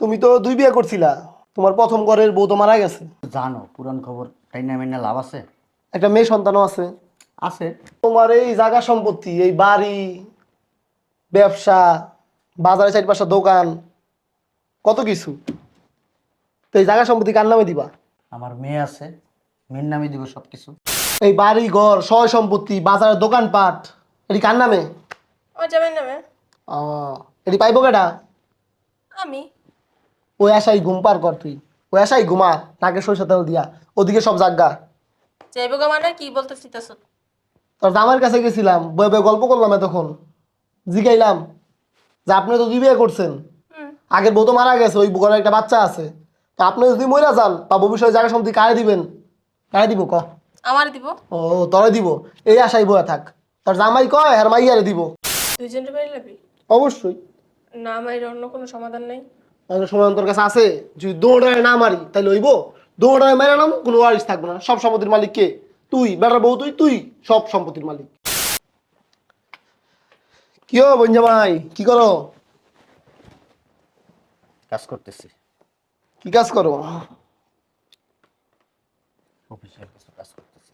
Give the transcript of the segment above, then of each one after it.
তুমি তো দুই বিয়ে করছিলা। তোমার প্রথম ঘরের বউ তো মারা গেছে। জানো পুরান খবর তাই না মেনে লাভ আছে? একটা মেয়ে সন্তানও আছে। আছে। তোমার এই জায়গা সম্পত্তি এই বাড়ি ব্যবসা বাজারে চারপাশে দোকান কত কিছু? তো এই জায়গা সম্পত্তি কার নামে দিবা? আমার মেয়ে আছে মেয়ের নামে দিব সব কিছু এই বাড়ি ঘর সয় সম্পত্তি বাজারের দোকানপাট এটি কার নামে? আমার জামাইয়ের নামে। ও এটি পাইবো কেটা আমি। ওই আশাই ঘুম পার কর তুই। ওই আশাই ঘুমা নাকে সরিষা তেল দিয়া ওদিকে সব জাগা যাইব গো মানে কি বলতে চিতাছ তোর দামের কাছে গেছিলাম বয়ে বয়ে গল্প করলাম এতক্ষণ জিগাইলাম যে আপনি তো দুই বিয়ে করছেন। আগের বউ তো মারা গেছে ওই ঘরে একটা বাচ্চা আছে। তো আপনি যদি মরে যান বা ভবিষ্যতে জায়গা সম্পত্তি কারে দিবেন? কারে দিব ক? আমার দিব। ও তরে দিব। এই আশাই বয়ে থাক। তোর জামাই কয় আর মাইয়ারে দিব। দুইজনের বাড়ি লাবি? অবশ্যই। না আমার অন্য কোনো সমাধান নাই। অনেক সময় তোর কাছে আছে? যদি দৌড়ায় না মারি তাহলে হইব? দৌড়ায় মেরে নাম কোনো ওয়ারিস থাকবে না। সব সম্পত্তির মালিক কে? তুই। বেটার বউ তুই তুই। সব সম্পত্তির মালিক। কি হো বঞ্জামাই কি করো? কাজ করতেছি। কি কাজ করো? অফিসের কিছু কাজ করতেছি।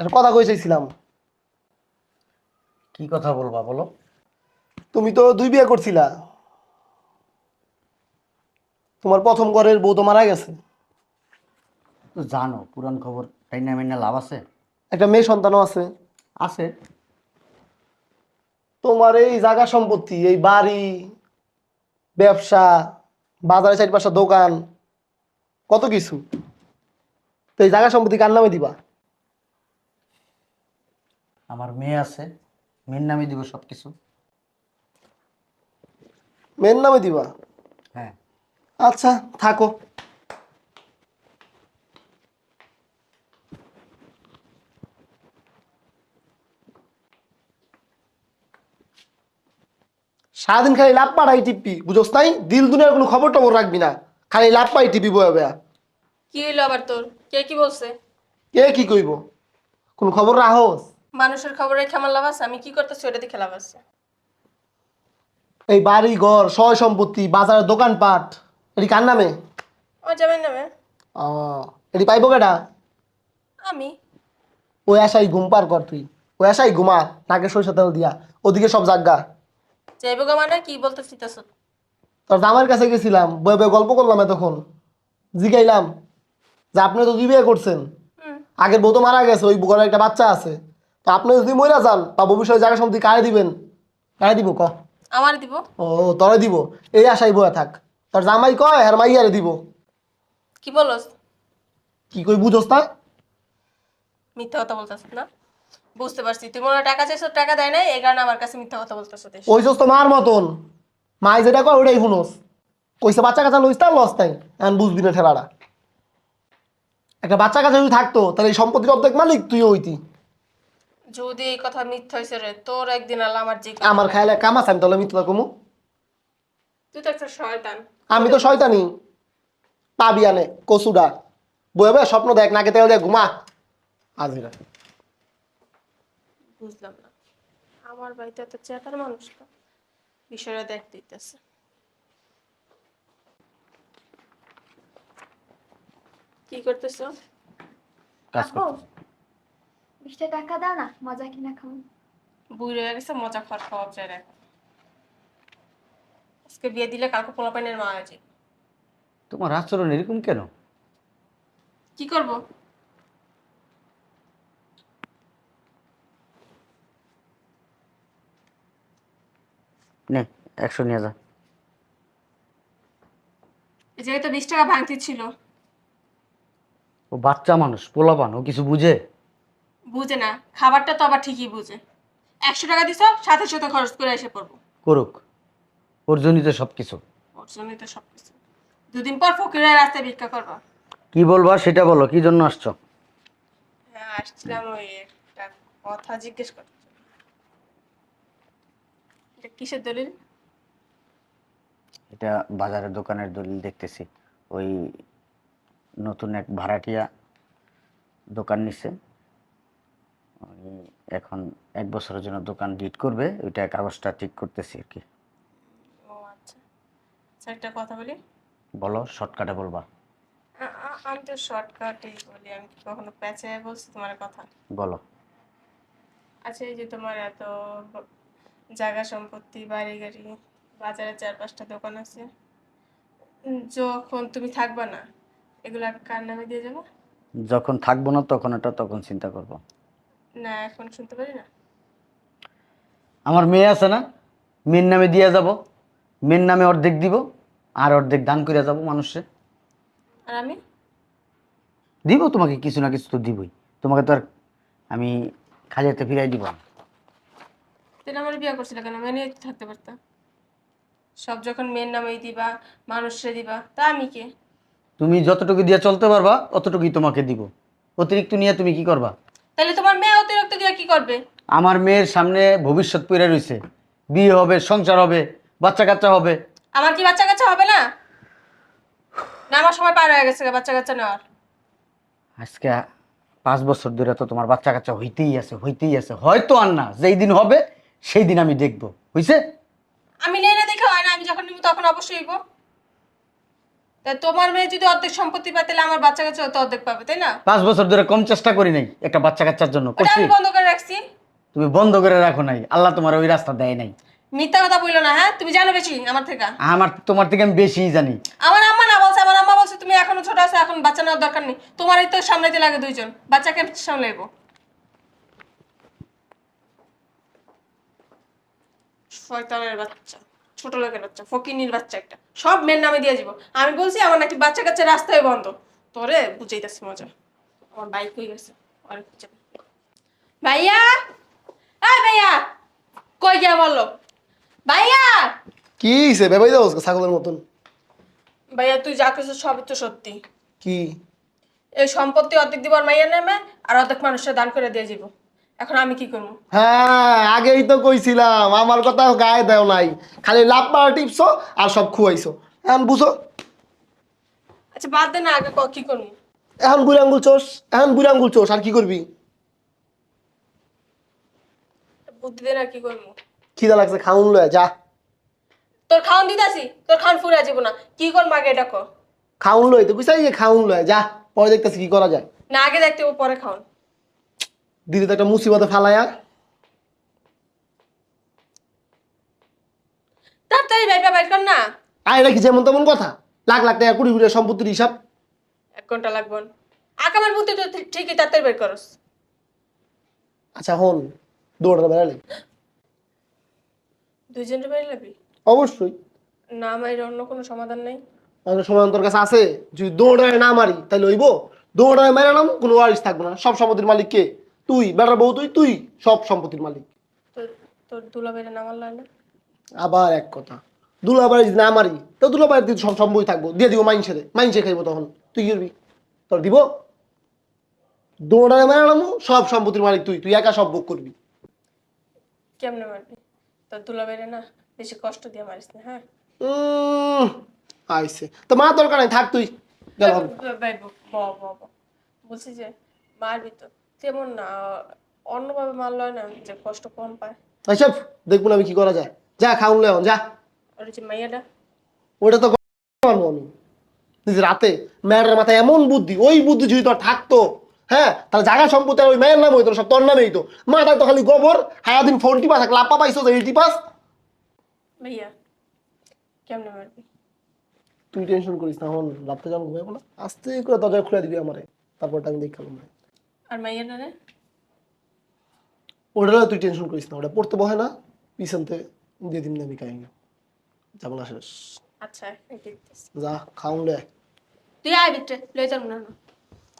একটা কথা কই চাইছিলাম। কি কথা বলবা বলো? তুমি তো দুই বিয়ে করছিলা। তোমার প্রথম ঘরের বউ তো মারা গেছে। তো জানো পুরান খবর তাই না মেনে লাভ আছে? একটা মেয়ে সন্তানও আছে। আছে। তোমার এই জায়গা সম্পত্তি এই বাড়ি ব্যবসা বাজারে চারপাশে দোকান কত কিছু? তো এই জায়গা সম্পত্তি কার নামে দিবা? আমার মেয়ে আছে মেয়ের নামে দিব সব কিছু মেয়ের নামে দিবা? হ্যাঁ। আচ্ছা থাকো। সারাদিন খালি লাভ পাঠাই টিপি বুঝোস তাই দিল দুনিয়ার কোনো খবর টবর রাখবি না। খালি লাভ পাই টিপি বয়া বয়া। কি হইল আবার তোর? কে কি বলছে? কে কি কইব? কোন খবর রাহস মানুষের খবরে খেমার লাভ আছে আমি কি করতেছি ওটা দেখে লাভ আছে। এই বাড়ি ঘর সয় সম্পত্তি বাজারের দোকানপাট। এটি কার নামে? আমার জামাইয়ের নামে। ও এটি পাইবো কেটা আমি। ওই আশাই ঘুম পার কর তুই। ওই আশাই ঘুমা নাকে সরিষা তেল দিয়া। ওদিকে সব জাগা যাইব গো মানে কি বলতে চিতাছ তোর দামের কাছে গেছিলাম বয়ে বয়ে গল্প করলাম এতক্ষণ। জিগাইলাম যে আপনি তো দুই বিয়ে করছেন। আগের বউ তো মারা গেছে ওই ঘরে একটা বাচ্চা আছে। তো আপনি যদি মরে যান বা ভবিষ্যতে জায়গা সম্পত্তি কারে দিবেন? কারে দিব ক? আমার দিব। ও তরে দিব। এই আশাই বয়ে থাক। তোর জামাই কয় আর মাইয়ারে দিব। কি বলস? কি কই বুঝোস না? মিথ্যা কথা বলতেছ না? বুঝতে পারছি। তুই মনে টাকা চাইছো টাকা দেয় নাই এই কারণে আমার কাছে মিথ্যা কথা বলতেছ ওইসস তো মার মতন। মাই যেটা কয় ওটাই শুনোস। কইসে বাচ্চা কাচ্চা লইস তার লস নাই। এখন বুঝবি না ঠেলাটা। একটা বাচ্চা কাছে যদি থাকতো তাহলে এই সম্পত্তির অর্ধেক মালিক তুই হইতি। যদি এই কথা মিথ্যা হয়েছে রে তোর একদিন আল্লাহ আমার জি আমার খায়ালে কাম আছে আমি তাহলে মিথ্যা কমু। তুই তো একটা শয়তান। আমি তো শয়তানি। পাবি আনে কচুডা। বয়ে বয়ে স্বপ্ন দেখ নাকে তেল দেখ ঘুমা। আজিরা বুঝলাম না। আমার বাড়িতে এত চেটার মানুষ না। বিষয়টা দেখতে দিতেছে। কি করতেছ? কাজ করতেছি। বিশটা টাকা দাও না মজা কিনা খাও বুড়ি হয়ে গেছে মজা খাওয়ার খাওয়া চাই এখন। আজকে বিয়ে দিলে কালকে পোলাপাইনের মা আছে। তোমার আচরণ এরকম কেন? কি করব? নে একশো নিয়ে যা। এই জায়গায় তো বিশ টাকা ভাঙতি ছিল। ও বাচ্চা মানুষ পোলাপান ও কিছু বুঝে? বুঝে না খাবারটা তো আবার ঠিকই বুঝে। একশো টাকা দিছ সাথে সাথে খরচ করে এসে পড়ব। করুক। ওর জন্যই তো সব কিছু ওর জন্যই তো সব কিছু দুদিন পর ফকিরের রাস্তায় ভিক্ষা করবা। কি বলবা সেটা বলো কি জন্য আসছো? হ্যাঁ আসছিলাম ওই একটা কথা জিজ্ঞেস করতে। এটা কিসের দলিল? এটা বাজারের দোকানের দলিল দেখতেছি। ওই নতুন এক ভাড়াটিয়া দোকান নিছে। এখন এক বছরের জন্য দোকান ডিট করবে ওইটা কাগজটা ঠিক করতেছি আর কি। একটা কথা বলি? বলো শর্টকাটে বলবা। আমি তো শর্টকাটই বলি আমি কি কখনো প্যাঁচে বলছি তোমার কথা? বলো। আচ্ছা এই যে তোমার এত জায়গা সম্পত্তি বাড়ি গাড়ি বাজারে চার পাঁচটা দোকান আছে যখন তুমি থাকবা না এগুলো কার নামে দিয়ে যাব? যখন থাকব না তখন এটা তখন চিন্তা করব। না এখন শুনতে পারি না। আমার মেয়ে আছে না মেয়ের নামে দিয়ে যাব মেয়ের নামে অর্ধেক দিব আর অর্ধেক দান করে যাব মানুষে আর আমি? দিব তোমাকে কিছু না কিছু তো দিবই। তোমাকে তো আর আমি খালি হাতে ফিরাই দিব না। আমার বিয়ে করছিল কেন? মেনে থাকতে পারতাম। সব যখন মেয়ের নামেই দিবা মানুষে দিবা তা আমি কে? তুমি যতটুকু দিয়ে চলতে পারবা অতটুকুই তোমাকে দিব। অতিরিক্ত নিয়ে তুমি কি করবা? তাহলে তোমার মেয়ে অতিরিক্ত দিয়ে কি করবে? আমার মেয়ের সামনে ভবিষ্যৎ পড়ে রয়েছে বিয়ে হবে সংসার হবে বাচ্চা কাচ্চা হবে। আমার কি বাচ্চা কাচ্চা হবে না? না আমার সময় পার হয়ে গেছে বাচ্চা কাচ্চা নেওয়ার। আজকে পাঁচ বছর ধরে তো তোমার বাচ্চা কাচ্চা হইতেই আছে হইতেই আছে। হয়তো আর না যেই দিন হবে সেই দিন আমি দেখব। বুঝছে আমি নেই না দেখে হয় না আমি যখন নিব তখন অবশ্যই হইব। তা তোমার মেয়ে যদি অর্ধেক সম্পত্তি পায় তাহলে আমার বাচ্চা কাচ্চা তো অর্ধেক পাবে তাই না? পাঁচ বছর ধরে কম চেষ্টা করি নাই একটা বাচ্চা কাচ্চার জন্য ওটা করছি। আমি বন্ধ করে রাখছি। তুমি বন্ধ করে রাখো নাই আল্লাহ তোমার ওই রাস্তা দেয় নাই। মিথ্যা কথা বলল না হ্যাঁ? তুমি জানো বেশি আমার থেকে? আমার তোমার থেকে আমি বেশিই জানি। আমার আম্মা না বলছে আমার আম্মা বলছে তুমি এখনও ছোট আছো এখন বাচ্চা নেওয়ার দরকার নেই। তোমারই তো সামলাইতে লাগে দুইজন বাচ্চাকে সামলাইবো। শয়তানের বাচ্চা ছোট লোকের বাচ্চা ফকিনির বাচ্চা একটা। সব মেয়ের নামে দিয়ে যাব আমি বলছি আমার নাকি বাচ্চা কাচ্চা রাস্তায় বন্ধ। তোরে বুঝাইতেছি মজা। আমার বাইক হয়ে গেছে ভাইয়া! এই ভাইয়া! কই গিয়া বলল? ভাইয়া! কি সে বেবাই দাও ছাগলের মতন। ভাইয়া তুই যা কিছু সবই তো সত্যি। কি? এই সম্পত্তি অর্ধেক দিবার মাইয়া নেমে আর অর্ধেক মানুষের দান করে দিয়ে যাব এখন আমি কি করব? হ্যাঁ আগেই তো কইছিলাম আমার কথা গায়ে দেও নাই। খালি লাভ মারা টিপছো আর সব খুয়াইছো। এখন বুঝো। আচ্ছা বাদ দে না আগে ক কি করব? এখন বুড়ি আঙ্গুল চোষ এখন বুড়ি আঙ্গুল চোষ আর কি করবি? বুদ্ধি দে না কি করব? খিদা লাগছে খাউন লয় যা। তোর খাওন দিতাছি তোর খাওন ফুরা যাব না। কি করব আগে এটা কর। খাউন লয় তো বুঝাই খাউন লয় যা। পরে দেখতেছি কি করা যায়। না আগে দেখতে ও পরে খাওন দিদি তো একটা মুসিবতে ফালায়া তাড়াতাড়ি ভাইবা বাইর কর না। আয় রাখি যেমন তেমন কথা। লাখ লাখ টাকা কুড়ি কুড়ি সম্পত্তির হিসাব। এক ঘণ্টা লাগবো। আকামার বুদ্ধি তো ঠিক- ঠিকই তাড়াতাড়ি বের করস। আচ্ছা হন দৌড়াতে বেড়ালে। দুইজনের বের লাগবি অবশ্যই। না আমার এর অন্য কোনো সমাধান নেই? অনেক সময় তোর কাছে আছে? যদি দৌড়ায় না মারি তাহলে হইব? দৌড়ায় মেরালাম কোনো ওয়ারিস থাকবে না। সব সম্পত্তির মালিক কে? তুই বেটার বউ তুই তুই সব সম্পত্তির মালিক। তোর তোর দুলা বেড়ে নামার না আবার এক কথা। দুলাবাড়ি যদি না মারি তো দুলাবাড়ির তুই সব সম্পত্তি থাকব। দিয়ে দিব মাইনসে মাইনসে খাইবো তখন। তুই কি করবি? তোর দিব? দৌড়ায় মেরালাম সব সম্পত্তির মালিক তুই। তুই একা সব ভোগ করবি। কেমনে মারবি? তোর দুলা বেড়ে না বেশি কষ্ট দিয়ে মারিস না হ্যাঁ? আইসে তো মা দরকার নাই থাক তুই। গেলাম বলছি যে মারবি তো। তেমন না অন্যভাবে মারল না যে কষ্ট কম পায়। দেখব না আমি কি করা যায়। যা খাউন লেন যা। মাইয়াটা? ওটা তো পারব আমি। রাতে মেয়ের মাথায় এমন বুদ্ধি ওই বুদ্ধি যদি তোর থাকতো। হ্যাঁ তাহলে জায়গা সম্পত্তি ওই মেয়ের নাম হইতো সব তোর নামে হইতো মাথায় তো খালি গোবর সারাদিন ফোন টিপা থাক লাপা পাইছো যে এই টিপাস? ভাইয়া কেমনে মারবি? তুই টেনশন করিস না হন রাতে যখন ঘুমাবো না আস্তে করে দরজা খুলে দিবি আমারে। তারপরটা আমি দেখালাম আর রে? ওটা তুই টেনশন করিস না ওটা পড়তে বহে না পিছন থেকে দিয়ে দিন আমি কাহিনী। যাব না শেষ আচ্ছা যা খাউন তুই আয় ভিতরে যাম না না।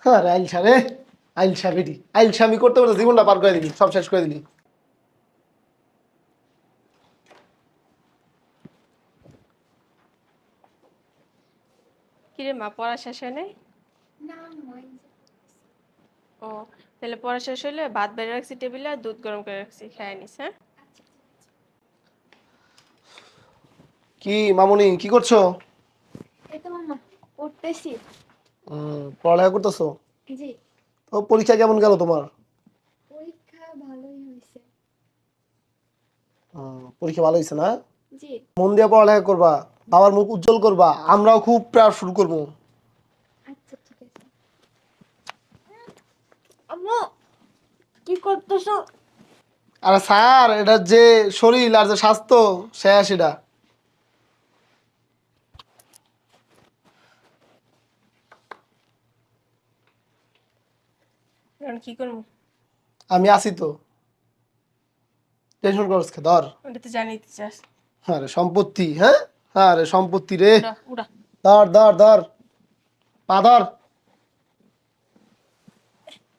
হ্যাঁ রে আইলসা রে। আইলসা বেটি। আইলসা আমি করতে পারতে জীবনটা পার করে দিলি সব শেষ করে দিলি কিরে মা পড়া শেষ হয় নাই ও তাহলে পড়া শেষ হইলে ভাত বেড়ে রাখছি টেবিলে আর দুধ গরম করে রাখছি খেয়ে নিস হ্যাঁ? আচ্ছা কি মামনি কি করছ? এই তো মামা পড়তেছি পড়ালেখা করতেছো? জি। তো পরীক্ষা কেমন গেল তোমার? পরীক্ষা ভালোই হয়েছে। পরীক্ষা ভালো হয়েছে না? জি। মন দিয়ে পড়ালেখা করবা বাবার মুখ উজ্জ্বল করবা আমরাও খুব প্রেয়ার শুরু করব। আচ্ছা ঠিক আছে। আম্মু কি করতেছো? আরে স্যার এটা যে শরীর আর যে স্বাস্থ্য শেষ এটা। এখন কি করব? আমি আছি তো। টেনশন করছ কে ধর। ওটা তো জানিতে চাস। আরে সম্পত্তি হ্যাঁ? আরে সম্পত্তি রে। উড়া ধর ধর ধর। পা ধর।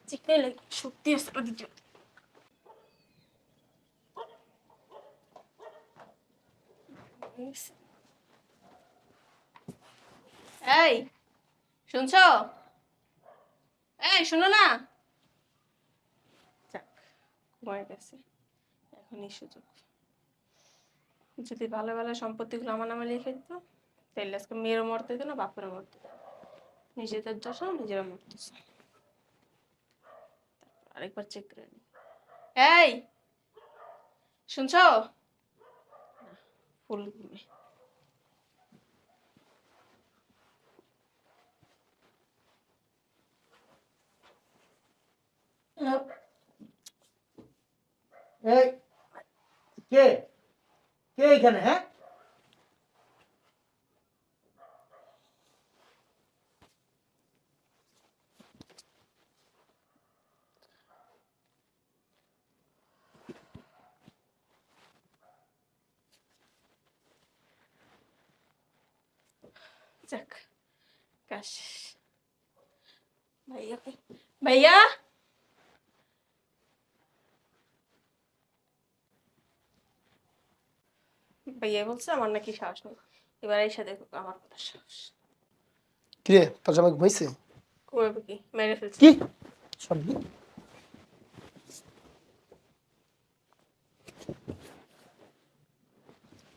চিকনে লাগে সত্যি এই শুনছো? এই শোনো না। ঘুমায় গেছে এখনই সুযোগ। যদি ভালো ভালো সম্পত্তিগুলো আমার নামে লিখে দিত, তাহলে আজকে মেয়েরও মরতে দিত না, বাপেরও মরতে দিত নিজেদের দশা, নিজেরা মরতেছে আরেকবার চেক করে নি। এই, শুনছো? ফুল ঘুমে। এই কে? কে এখানে হ্যাঁ? যাক কাশ। ভাইয়া কই? ভাইয়া? ভাইয়া বলছে আমার নাকি সাহস নেই। এবার এসে দেখো আমার কথা সাহস। কিরে তোর জামাই ঘুমাইছে? করবে কি? মেরে ফেলছে। কি? সরি।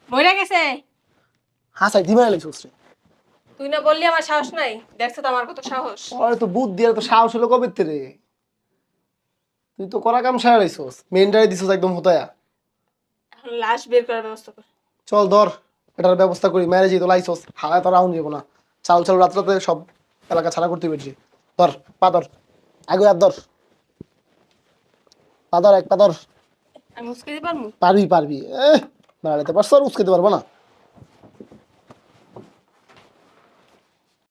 মরে গেছে? হাসাই দিমা লাগছিস রে তুই না বললি আমার সাহস নাই? দেখছ তো আমার কত সাহস। ওরে তো বুদ্ধি আর তো সাহস হলো কবে রে তুই তো করা কাম সারা রইছস মেনটারে দিছস একদম হতায়া। এখন লাশ বের করার ব্যবস্থা কর। চল ধর এটার ব্যবস্থা করি ম্যারেজই তো লাইসেন্স হাগায় তো রাউন্ড যাব না। চাল চাল রাত রাতে সব এলাকা ছাড়া করতে পেরেছি। ধর পা ধর আগে আর ধর। পা ধর এক পা ধর আমি উস্কে দিতে পারব? পারবি পারবি। এহ দাঁড়াতে পারছ আর উস্কেতে পারব না।